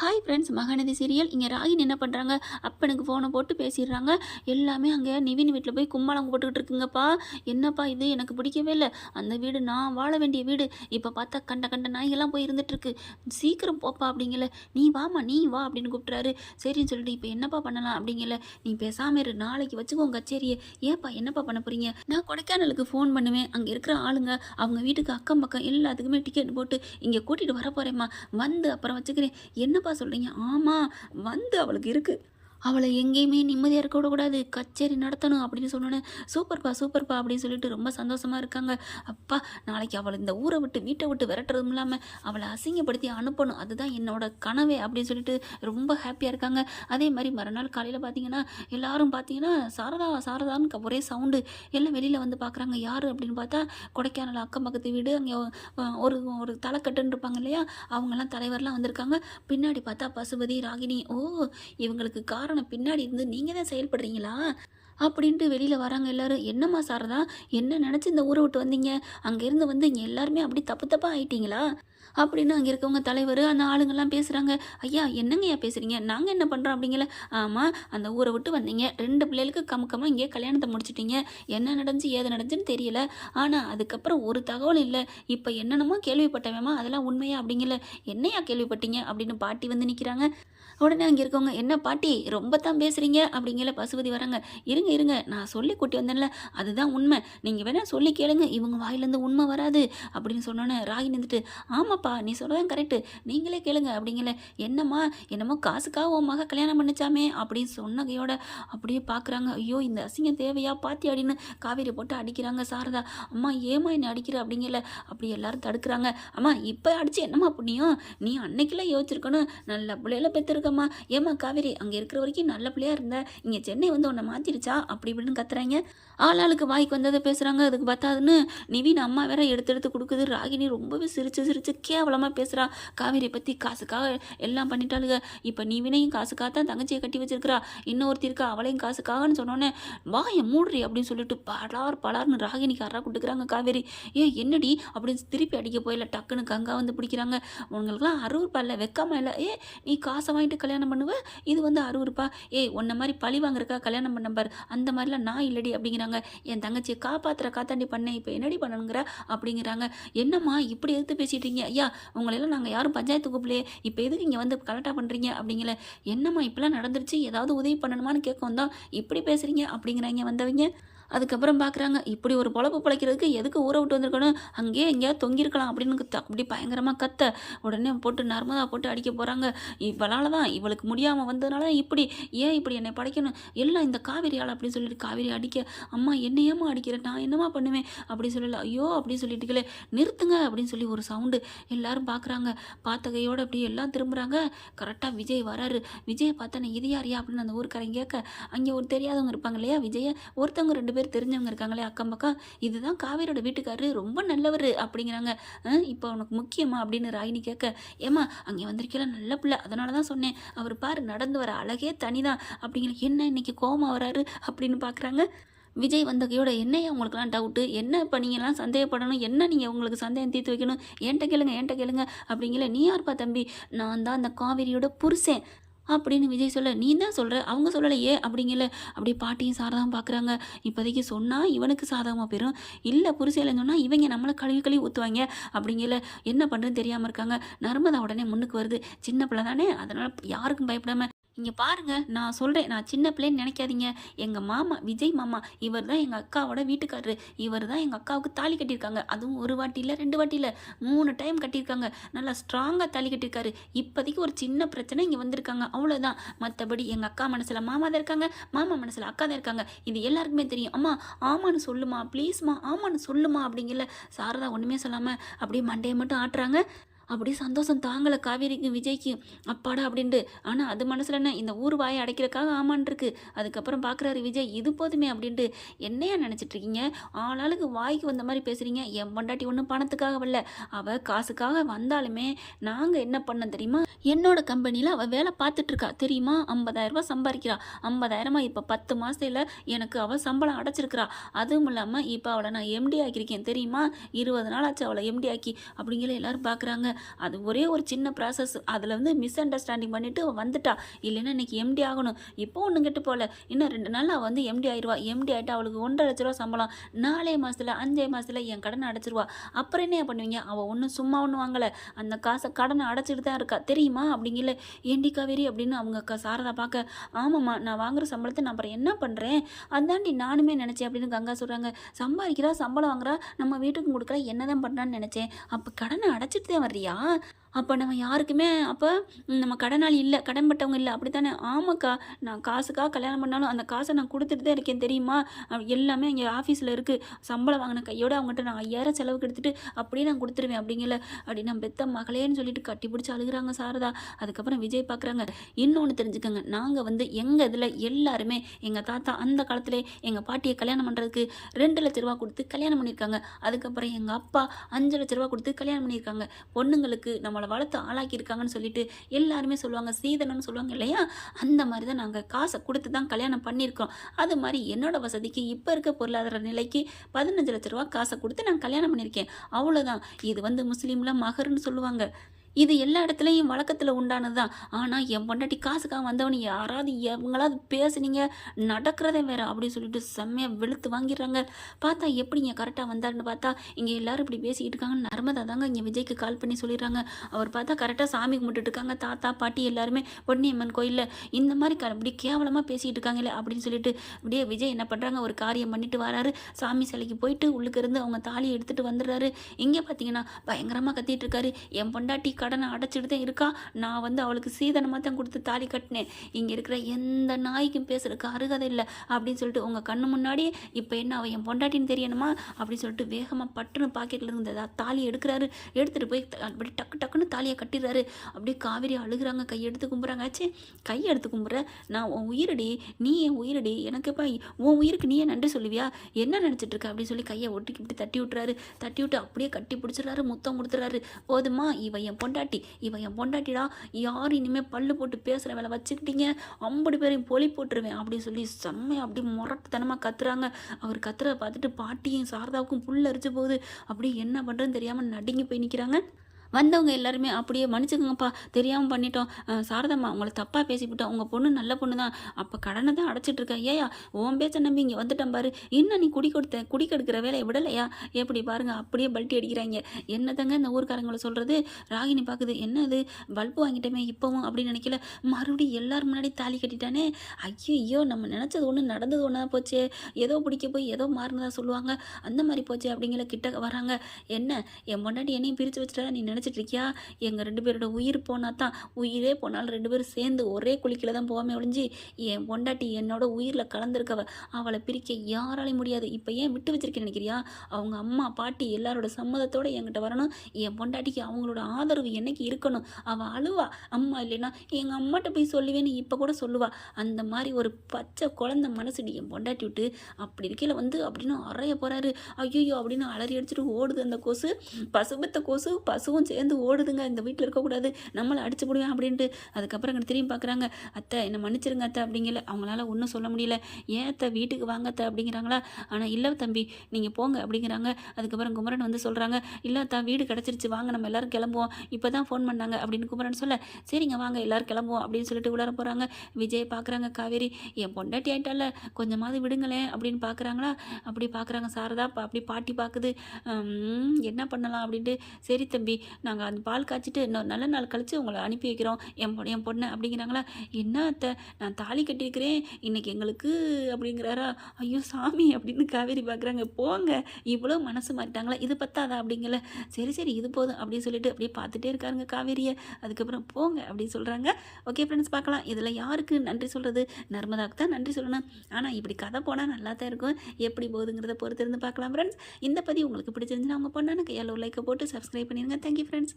Hi friends Mahanadi serial இங்கே ராகின் என்ன பண்ணுறாங்க அப்பனுக்கு ஃபோனை போட்டு பேசிடுறாங்க. எல்லாமே அங்கே நிவின் வீட்டில் போய் கும்மாளம் போட்டுக்கிட்டு இருக்குங்கப்பா. என்னப்பா இது? எனக்கு பிடிக்கவே இல்லை. அந்த வீடு நான் வாழ வேண்டிய வீடு. இப்போ பார்த்தா கண்ட கண்ட நாய்கள்லாம் போய் இருந்துட்டு சீக்கிரம் போப்பா அப்படிங்கல. நீ வாமா நீ வா அப்படின்னு கூப்பிட்றாரு சரின்னு சொல்லிட்டு இப்போ என்னப்பா பண்ணலாம்? அப்படிங்கல. நீ பேசாமல் இரு. நாளைக்கு வச்சுக்கோங்க கச்சேரியை. ஏன்ப்பா என்னப்பா பண்ண போகிறீங்க நான் கொடைக்கானலுக்கு ஃபோன் பண்ணுவேன். அங்கே இருக்கிற ஆளுங்க அவங்க வீட்டுக்கு அக்கம் பக்கம் எல்லாத்துக்குமே டிக்கெட் போட்டு இங்கே கூட்டிகிட்டு வர போகிறேம்மா வந்து அப்புறம் வச்சுக்கிறேன். என்னப்பா சொல்கிறீங்க ஆமாம் வந்து அவளுக்கு இருக்குது அவளை எங்கேயுமே நிம்மதியாக இருக்க விடக்கூடாது. கச்சேரி நடத்தணும் அப்படின்னு சொன்னோன்னே சூப்பர்ப்பா சூப்பர்ப்பா அப்படின்னு சொல்லிட்டு ரொம்ப சந்தோஷமாக இருக்காங்க. அப்பா நாளைக்கு அவளை இந்த ஊரை விட்டு வீட்டை விட்டு விரட்டுறதும் இல்லாமல் அவளை அசிங்கப்படுத்தி அனுப்பணும். அதுதான் என்னோட கனவே அப்படின்னு சொல்லிட்டு ரொம்ப ஹாப்பியாக இருக்காங்க. அதே மாதிரி மறுநாள் காலையில் பார்த்தீங்கன்னா எல்லாரும் பார்த்தீங்கன்னா சாரதா சாரதான்னு ஒரே சவுண்டு எல்லாம் வெளியில் வந்து பார்க்குறாங்க யார்? அப்படின்னு பார்த்தா கொடைக்கானல் அக்கம் பக்கத்து வீடு அங்கே ஒரு ஒரு தலைக்கட்டுன்னு இருப்பாங்க இல்லையா? அவங்கெல்லாம் தலைவர்லாம் வந்திருக்காங்க. பின்னாடி பார்த்தா பசுபதி ராகினி ஓ இவங்களுக்கு கார் காரணம் பின்னாடி இருந்து நீங்கள் தான் செயல்படுறீங்களா? அப்படின்ட்டு வெளியில் வராங்க எல்லாரும். என்னம்மா சாரதா? என்ன நினச்சி இந்த ஊரை விட்டு வந்தீங்க? அங்கேருந்து வந்து இங்கே எல்லாருமே அப்படி தப்பு தப்பாக ஆயிட்டீங்களா? அப்படின்னு அங்கே இருக்கவங்க தலைவர் அந்த ஆளுங்கெல்லாம் பேசுகிறாங்க ஐயா என்னங்கய்யா பேசுகிறீங்க நாங்கள் என்ன பண்ணுறோம் அப்படிங்கல? ஆமாம் அந்த ஊரை விட்டு வந்தீங்க. ரெண்டு பிள்ளைகளுக்கு கமுக்கமாக இங்கே கல்யாணத்தை முடிச்சிட்டீங்க. என்ன நடந்துச்சு ஏது நடந்துச்சுன்னு தெரியல. ஆனால் அதுக்கப்புறம் ஒரு தகவல் இல்லை. இப்போ என்னென்னமோ கேள்விப்பட்டவேமா அதெல்லாம் உண்மையா அப்படிங்கல. என்னையா கேள்விப்பட்டீங்க? அப்படின்னு பாட்டி வந்து நிற்கிறாங்க உடனே அங்கே இருக்கவங்க என்ன பாட்டி ரொம்ப தான் பேசுகிறீங்க அப்படிங்கிற பசுபதி வராங்க. இருங்க இருங்க நான் சொல்லி கூட்டி வந்தேன்ல. அதுதான் உண்மை. நீங்கள் வேணால் சொல்லி கேளுங்க. இவங்க வாயிலேருந்து உண்மை வராது. அப்படின்னு சொன்னோன்னே ராகி நின்றுட்டு ஆமாப்பா நீ சொல்கிறதான் கரெக்டு நீங்களே கேளுங்க அப்படிங்கல. என்னம்மா என்னமோ காசுக்காக உன் மக கல்யாணம் பண்ணிச்சாமே அப்படின்னு சொன்னகையோட அப்படியே பார்க்குறாங்க ஐயோ இந்த அசிங்கம் தேவையா பாத்தி அப்படின்னு காவேரி போட்டு அடிக்கிறாங்க சாரதா. அம்மா ஏமா என்னை அடிக்கிற அப்படிங்கல. அப்படி எல்லாரும் தடுக்கிறாங்க. அம்மா இப்போ அடிச்சு என்னம்மா புண்ணியம்? நீ அன்னைக்கெல்லாம் யோசிச்சிருக்கணும். நல்ல பிள்ளையில பெற்றிருக்கம்மா ஏம்மா காவேரி அங்கே இருக்கிற வரைக்கும் நல்ல பிள்ளையா இருந்த. இங்கே சென்னை வந்து உன்னை மாத்திருச்சா? அப்படி இப்படின்னு கத்துறாங்க. ஆளாளுக்கு வாய்க்கு வந்ததை பேசுகிறாங்க அதுக்கு பார்த்தாதுன்னு நிவின் அம்மா வேற எடுத்து எடுத்து கொடுக்குது. ராகினி ரொம்பவே சிரிச்சு சிரிச்சு கேவலமாக பேசுகிறா காவேரி பற்றி காசுக்காக எல்லாம் பண்ணிட்டாளுங்க இப்போ நீ வினையும் காசுக்காக தான் தங்கச்சியை கட்டி வச்சிருக்கிறா. இன்னொருத்தி இருக்கா அவளையும் காசுக்காகன்னு சொன்னோன்னே வாயை மூடுறி அப்படின்னு சொல்லிட்டு பலார் பலார்னு ராகினிக்கு அறா கொடுக்குறாங்க காவேரி. ஏ என்னடி? அப்படின்னு திருப்பி அடிக்க போயில. டக்குன்னு கங்கா வந்து பிடிக்கிறாங்க. உங்களுக்குலாம் அறுவருப்பா இல்லை வெக்கமா இல்லை. ஏ நீ காசை வாங்கிட்டு கல்யாணம் பண்ணுவ? இது வந்து அறுவருப்பா ஏய் உன்ன மாதிரி பழி வாங்குறக்கா கல்யாணம் பண்ண பார். அந்த மாதிரிலாம் நான் இல்லடி அப்படிங்கிறாங்க. என் தங்கச்சியை காப்பாத்துற காத்தாண்டி பண்ணேன். இப்போ என்னடி பண்ணணுங்கிற? அப்படிங்கிறாங்க. என்னம்மா இப்படி எதிர்த்து பேசிட்டீங்க ஐயா உங்களெல்லாம் நாங்கள் யாரும் பஞ்சாயத்து கூப்பிடலையே. இப்போ எதுக்கு இங்கே வந்து கலெக்டாக பண்ணுறீங்க அப்படிங்கல. என்னம்மா இப்படிலாம் நடந்துருச்சு? ஏதாவது உதவி பண்ணணுமான்னு கேட்க வந்தோம் இப்படி பேசுகிறீங்க அப்படிங்கிறாங்க வந்தவங்க. அதுக்கப்புறம் பார்க்குறாங்க இப்படி ஒரு பொழப்பு பிழைக்கிறதுக்கு எதுக்கு ஊரை விட்டு வந்திருக்கணும்? அங்கேயே எங்கேயாவது தொங்கியிருக்கலாம் அப்படின்னு த- அப்படி பயங்கரமாக கத்த உடனே போட்டு நர்மதா போட்டு அடிக்க போகிறாங்க இவளால் தான் இவளுக்கு முடியாமல் வந்ததுனால தான் இப்படி ஏன் இப்படி என்னை படைக்கணும்? எல்லாம் இந்த காவிரியால் அப்படின்னு சொல்லிட்டு காவேரி அடிக்க அம்மா என்னையம்மா அடிக்கிறேன் நான் என்னம்மா பண்ணுவேன்? அப்படி சொல்லல ஐயோ அப்படின்னு சொல்லிட்டுக்கலே நிறுத்துங்க அப்படின்னு சொல்லி ஒரு சவுண்டு எல்லாரும் பார்க்குறாங்க பார்த்த கையோட அப்படியே எல்லாம் திரும்புகிறாங்க கரெக்டாக விஜய் வராரு. விஜயை பார்த்தா இது யாரியா அப்படின்னு அந்த ஊருக்காரங்க கேட்க அங்கே ஒரு தெரியாதவங்க இருப்பாங்க இல்லையா? விஜய ஒருத்தவங்க ரெண்டு பேர் பேர் தெரிஞ்சவங்க இருக்காங்களே அக்கம் பக்கம். இதுதான் காவேரியோட வீட்டுக்காரரு ரொம்ப நல்லவர் அப்படிங்கிறாங்க. இப்போ உனக்கு முக்கியமா அப்படின்னு ராகினி கேட்க ஏமா அங்கே வந்திருக்கல நல்ல பிள்ளை. அதனால தான் சொன்னேன். அவர் பாரு நடந்து வர அழகே தனிதான் அப்படிங்கிற என்ன இன்னைக்கு கோபம் வராரு அப்படின்னு பார்க்குறாங்க விஜய் வந்தகையோட என்னையா உங்களுக்குலாம் டவுட்டு என்ன இப்போ நீங்கள்லாம் சந்தேகப்படணும்? என்ன நீங்கள் உங்களுக்கு சந்தேகம் தீர்த்து வைக்கணும்? என்கிட்ட கேளுங்க என்கிட்ட கேளுங்க அப்படிங்கிற நீ யார்ப்பா தம்பி? நான் தான் அந்த காவேரியோட புருஷன். அப்படின்னு விஜய் சொல்ல நீ தான் சொல்கிற அவங்க சொல்லலையே? அப்படிங்கல. அப்படி பாட்டியும் சாதகம் பார்க்குறாங்க இப்போதைக்கு சொன்னால் இவனுக்கு சாதகமாக போயிடும் இல்லை புருஷையில் சொன்னால் இவங்க நம்மளை கழுவி கழுவி ஊற்றுவாங்க அப்படிங்கல. என்ன பண்ணுறதுன்னு தெரியாமல் இருக்காங்க. நர்மதா உடனே முன்னுக்கு வருது. சின்ன பிள்ளை தானே. அதனால் யாருக்கும் பயப்படாமல் நீங்கள் பாருங்கள் நான் சொல்கிறேன் நான் சின்ன பிள்ளைன்னு நினைக்காதீங்க. எங்கள் மாமா விஜய் மாமா இவர் தான் எங்கள் அக்காவோட வீட்டுக்காரரு. இவர் தான் எங்கள் அக்காவுக்கு தாலி கட்டியிருக்காங்க. அதுவும் ஒரு வாட்டி இல்லை ரெண்டு வாட்டி இல்லை மூணு டைம் கட்டியிருக்காங்க. நல்லா ஸ்ட்ராங்காக தாலி கட்டியிருக்காரு. இப்போதைக்கு ஒரு சின்ன பிரச்சனை இங்கே வந்திருக்காங்க. அவ்வளோதான் மற்றபடி எங்கள் அக்கா மனசில் மாமா தான் இருக்காங்க. மாமா மனசில் அக்கா தான் இருக்காங்க. இது எல்லாருக்குமே தெரியும். அம்மா ஆமான்னு சொல்லுமா ப்ளீஸ்மா ஆமான்னு சொல்லுமா அப்படிங்கல. சாரதா ஒன்றுமே சொல்லாமல் அப்படியே மண்டையை மட்டும் ஆட்டுறாங்க. அப்படியே சந்தோஷம் தாங்கலை காவேரிக்கும் விஜய்க்கு. அப்பாடா அப்படின்ட்டு. ஆனால் அது மனசில் என்ன? இந்த ஊர் வாயை அடைக்கிறக்காக ஆமான்ருக்கு அதுக்கப்புறம் பார்க்குறாரு விஜய் இது போதுமே அப்படின்ட்டு. என்னையா நினச்சிட்டு இருக்கீங்க ஆளாளுக்கு வாய்க்கு வந்த மாதிரி பேசுகிறீங்க என் பொண்டாட்டி ஒன்றும் பணத்துக்காக வரல. அவள் காசுக்காக வந்தாலுமே நாங்கள் என்ன பண்ண தெரியுமா? என்னோட கம்பெனியில் அவள் வேலை பார்த்துட்ருக்கா. தெரியுமா? ஐம்பதாயிரரூபா ரூபாய் சம்பாதிக்கிறா. ஐம்பதாயிரமா இப்போ பத்து மாதத்தில் எனக்கு அவள் சம்பளம் அடைச்சிருக்கிறா. அதுவும் இல்லாமல் இப்போ அவளை நான் எம்டி ஆக்கியிருக்கேன். தெரியுமா? இருபது நாள் ஆச்சு அவளை எம்டி ஆக்கி. அப்படிங்கிற எல்லாரும் பார்க்குறாங்க அது ஒரே ஒரு சின்ன ப்ராசஸ் அதில் வந்து மிஸ் அண்டர்ஸ்டாண்டிங் பண்ணிவிட்டு வந்துட்டா. இல்லைன்னா இன்னைக்கு எம்டி ஆகணும். இப்போ ஒன்று கெட்டு போகல. இன்னும் ரெண்டு நாள் அவள் வந்து எம்டி ஆயிடுவா எம்டி ஆகிட்டு அவளுக்கு ஒன்றரை லட்ச ரூபா சம்பளம். நாலே மாதத்தில் அஞ்சே மாதத்தில் என் கடனை அடைச்சிருவா. அப்புறம் என்ன பண்ணுவீங்க? அவள் ஒன்றும் சும்மா ஒன்றும் வாங்கலை. அந்த காசை கடனை அடைச்சிட்டு தான் இருக்கா. தெரியுமா? அப்படிங்கல. ஏண்டி காவேரி? அப்படின்னு அவங்க சாரதா பார்க்க ஆமாம்மா நான் வாங்குற சம்பளத்தை நான் அப்புறம் என்ன பண்ணுறேன் அதாண்டி நானுமே நினச்சேன். அப்படின்னு கங்கா சொல்கிறாங்க சம்பாதிக்கிறா சம்பளம் வாங்குறா. நம்ம வீட்டுக்கு கொடுக்குறா. என்னதான் பண்ணுறான்னு நினச்சேன். அப்போ கடனை அடைச்சிட்டு தான் வர்றியா? 啊 அப்போ நம்ம யாருக்குமே அப்போ நம்ம கடனாளி இல்லை கடன்பட்டவங்க இல்லை அப்படி தானே ஆமாக்கா நான் காசுக்காக கல்யாணம் பண்ணாலும் அந்த காசை நான் கொடுத்துட்டு தான் இருக்கேன் தெரியுமா? எல்லாமே இங்கே ஆஃபீஸில் இருக்குது சம்பளம் வாங்கின கையோட அவங்ககிட்ட நான் ஐயாயிரம் செலவுக்கு எடுத்துகிட்டு அப்படியே நான் கொடுத்துருவேன் அப்படிங்கல. அப்படி நான் பெத்த மகளேன்னு சொல்லிட்டு கட்டி பிடிச்சி அழுகுறாங்க சாரதா. அதுக்கப்புறம் விஜய் பார்க்குறாங்க இன்னொன்று தெரிஞ்சுக்கோங்க. நாங்கள் வந்து எங்கள் இதில் எல்லாருமே எங்கள் தாத்தா அந்த காலத்திலே எங்கள் பாட்டியை கல்யாணம் பண்ணுறதுக்கு ரெண்டு லட்ச ரூபா கொடுத்து கல்யாணம் பண்ணியிருக்காங்க. அதுக்கப்புறம் எங்கள் அப்பா அஞ்சு லட்ச ரூபா கொடுத்து கல்யாணம் பண்ணியிருக்காங்க. பொண்ணுங்களுக்கு நம்ம நம்மளை வளர்த்து ஆளாக்கியிருக்காங்கன்னு சொல்லிட்டு எல்லாருமே சொல்லுவாங்க சீதனம்னு சொல்லுவாங்க இல்லையா? அந்த மாதிரி தான் நாங்கள் காசை கொடுத்து தான் கல்யாணம் பண்ணியிருக்கோம். அது மாதிரி என்னோட வசதிக்கு இப்போ இருக்க பொருளாதார நிலைக்கு பதினஞ்சு லட்ச ரூபா காசை கொடுத்து நான் கல்யாணம் பண்ணியிருக்கேன். அவ்வளோதான் இது வந்து முஸ்லீமில் மகர்னு சொல்லுவாங்க. இது எல்லா இடத்துலையும் வழக்கத்தில் உண்டானது தான் ஆனால் என் பொண்டாட்டி காசுக்காக வந்தவனு யாராவது எவங்களாவது பேசுனீங்க நடக்கிறதே வேற அப்படின்னு சொல்லிட்டு செம்மையாக வெளுத்து வாங்கிடுறாங்க. பார்த்தா எப்படிங்க கரெக்டாக வந்தாருன்னு பார்த்தா இங்கே எல்லாரும் இப்படி பேசிக்கிட்டு இருக்காங்க நர்மதா தாங்க இங்கே விஜய்க்கு கால் பண்ணி சொல்லிடுறாங்க. அவர் பார்த்தா கரெக்டாக சாமி கும்பிட்டுட்டு இருக்காங்க. தாத்தா பாட்டி எல்லாருமே பொன்னியம்மன் கோயிலில். இந்த மாதிரி க இப்படி கேவலமாக பேசிக்கிட்டு இருக்காங்களே அப்படின்னு சொல்லிட்டு அப்படியே விஜய் என்ன பண்ணுறாங்க ஒரு காரியம் பண்ணிட்டு வராரு. சாமி சிலைக்கு போயிட்டு உள்ளுக்கு இருந்து அவங்க தாலியை எடுத்துகிட்டு வந்துடுறாரு. இங்கே பார்த்தீங்கன்னா பயங்கரமாக கத்திட்டு இருக்காரு. என் பொண்டாட்டி கடனை அடைச்சிட்டு தான் இருக்கா? நான் வந்து அவளுக்கு சீதனமாக தான் கொடுத்து தாலி கட்டினேன். இங்கே இருக்கிற எந்த நாய்க்கும் பேசுறதுக்கு அருகதை இல்லை அப்படின்னு சொல்லிட்டு உங்கள் கண்ணு முன்னாடியே இப்போ என்ன அவள் என் பொண்டாட்டின்னு தெரியணுமா? அப்படின்னு சொல்லிட்டு வேகமாக பட்டுன்னு பாக்கெட்டில் இருந்ததா? தாலி எடுக்கிறாரு. எடுத்துகிட்டு போய் அப்படி டக்கு டக்குன்னு தாலியை கட்டிடுறாரு. அப்படியே காவேரி அழுகுறாங்க. கை எடுத்து கும்புறாங்க. ஆச்சு கை எடுத்து கும்புற? நான் உன் உயிரடி. நீ என் உயிரடி. எனக்குப்பா உன் உயிருக்கு நீயே நன்றி சொல்லுவியா? என்ன நினச்சிட்டு இருக்க? அப்படின்னு சொல்லி கையை ஒட்டி இப்படி தட்டி விட்டுறாரு. தட்டி விட்டு அப்படியே கட்டி பிடிச்சிடுறாரு. முத்தம் கொடுத்துறாரு போதுமா இவன் என் பொண்டாட்டி. இவன் என் பொண்டாட்டிடா யார் இனிமேல் பல்லு போட்டு பேசுகிற வேலை வச்சுக்கிட்டீங்க? ஐம்பது பேரையும் பொலி போட்டுருவேன் அப்படின்னு சொல்லி செம்மையாக அப்படி முரட்டுத்தனமாக கத்துறாங்க. அவர் கத்துறத பார்த்துட்டு பாட்டியும் சாரதாவுக்கும் புல் அரிச்சு போகுது. அப்படியே என்ன பண்ணுறதுன்னு தெரியாமல் நடுங்கி போய் நிற்கிறாங்க வந்தவங்க எல்லாருமே அப்படியே மன்னிச்சுக்கோங்கப்பா தெரியாமல் பண்ணிட்டோம். சாரதம்மா சாரதாம்மா உங்களை தப்பாக பேசிவிட்டோம். உங்கள் பொண்ணு நல்ல பொண்ணு தான் அப்போ கடனை தான் அடைச்சிட்டு இருக்கா ஏயா உன் பேச்ச நம்பி இங்கே வந்துட்டேன் பாரு. இன்னும் நீ குடி கொடுத்த குடி கெடுக்கிற வேலையை விடலையா? எப்படி பாருங்க அப்படியே பல்ட்டி அடிக்கிறாங்க. என்னதாங்க இந்த ஊர்க்காரங்களை சொல்கிறது ராகினி பார்க்குது என்ன இது பல்பு வாங்கிட்டோமே இப்போவும் அப்படின்னு நினைக்கல. மறுபடியும் எல்லாரும் முன்னாடி தாலி கட்டிட்டானே. ஐயோ ஐயோ நம்ம நினச்சது ஒன்று நடந்தது ஒன்றா போச்சே. ஏதோ பிடிக்க போய் ஏதோ மாறினதா சொல்லுவாங்க. அந்த மாதிரி போச்சு அப்படிங்கிற கிட்ட வராங்க. என்ன என் பொண்டாட்டி என்னையும் பிரித்து வச்சுட்டா நீ நினச்சிட்டு இருக்கியா எங்கள் ரெண்டு பேரோட உயிர் போனால் தான் உயிரே போனாலும் ரெண்டு பேரும் சேர்ந்து ஒரே குளிக்கில் தான் போகாமல் ஒழிஞ்சு என் பொண்டாட்டி என்னோட உயிரில் கலந்துருக்கவ அவளை பிரிக்க யாராலையும் முடியாது. இப்போ ஏன் விட்டு வச்சிருக்கேன் நினைக்கிறியா? அவங்க அம்மா பாட்டி எல்லாரோட சம்மதத்தோட என்கிட்ட வரணும். என் பொண்டாட்டிக்கு அவங்களோட ஆதரவு என்னைக்கு இருக்கணும்? அவள் அழுவா. அம்மா இல்லைன்னா எங்கள் அம்மாட்ட போய் சொல்லுவேன்னு இப்போ கூட சொல்லுவா. அந்த மாதிரி ஒரு பச்சை குழந்தை மனசுடி என் பொண்டாட்டி விட்டு அப்படி இருக்கையில் வந்து அப்படின்னு அறைய போகிறாரு ஐயோ அப்படின்னு அலறி அடிச்சுட்டு ஓடுது அந்த கொசு. பசுபத்த கொசு பசுவும் சேர்ந்து ஓடுதுங்க இந்த வீட்டில் இருக்கக்கூடாது நம்மளை அடிச்சு போடுவேன் அப்படின்ட்டு. அதுக்கப்புறம் அங்கே திரும்பி பார்க்குறாங்க அத்தை என்னை மன்னிச்சிருங்க அத்தை அப்படிங்கல. அவங்களால ஒன்றும் சொல்ல முடியல. ஏன் அத்தை வீட்டுக்கு வாங்க அத்தை அப்படிங்கிறாங்களா? ஆனால் இல்லை தம்பி நீங்கள் போங்க அப்படிங்கிறாங்க. அதுக்கப்புறம் குமரன் வந்து சொல்கிறாங்க இல்லை அத்தா வீடு கிடச்சிருச்சு வாங்க நம்ம எல்லாரும் கிளம்புவோம். இப்போ தான் ஃபோன் பண்ணாங்க அப்படின்னு குமரன் சொல்ல சரிங்க வாங்க எல்லாரும் கிளம்புவோம் அப்படின்னு சொல்லிட்டு உள்ளார போகிறாங்க விஜய் பார்க்குறாங்க காவேரி என் பொண்டாட்டி ஆயிட்டால கொஞ்சமாவது விடுங்களேன் அப்படின்னு பார்க்குறாங்களா அப்படி பார்க்குறாங்க சாரதா பா- அப்படி பாட்டி பார்க்குது என்ன பண்ணலாம்? அப்படின்ட்டு சரி தம்பி நாங்கள் அந்த பால் காய்ச்சிட்டு இன்னொரு நல்ல நாள் கழித்து உங்களை அனுப்பி வைக்கிறோம். என் பொண்ணு என் பொண்ணு அப்படிங்கிறாங்களா? என்ன அத்தை? நான் தாலி கட்டியிருக்கிறேன். இன்னைக்கு எங்களுக்கு அப்படிங்கிறாரா? ஐயோ சாமி அப்படின்னு காவேரி பார்க்குறாங்க போங்க. இவ்வளோ மனசு மாறிட்டாங்களா? இது பத்தாதா அப்படிங்கல. சரி சரி இது போதும் அப்படின்னு சொல்லிட்டு அப்படியே பார்த்துட்டே இருக்காருங்க காவேரியை. அதுக்கப்புறம் போங்க அப்படின்னு சொல்கிறாங்க ஓகே ஃப்ரெண்ட்ஸ் பார்க்கலாம். இதில் யாருக்கு நன்றி சொல்கிறது நர்மதாவுக்கு தான் நன்றி சொல்லணும். ஆனால் இப்படி கதை போனால் நல்லா தான் இருக்கும். எப்படி போகுதுங்கிறத பொறுத்திருந்து பார்க்கலாம் ஃப்ரெண்ட்ஸ் இந்த பதிவு உங்களுக்கு பிடிச்சிருந்துச்சுன்னா அவங்க பொண்ணானுக்கு எல்லோ லைக்கை போட்டு சப்ஸ்கிரைப் பண்ணிடுங்க தேங்க்யூ ஃப்ரெண்ட்ஸ்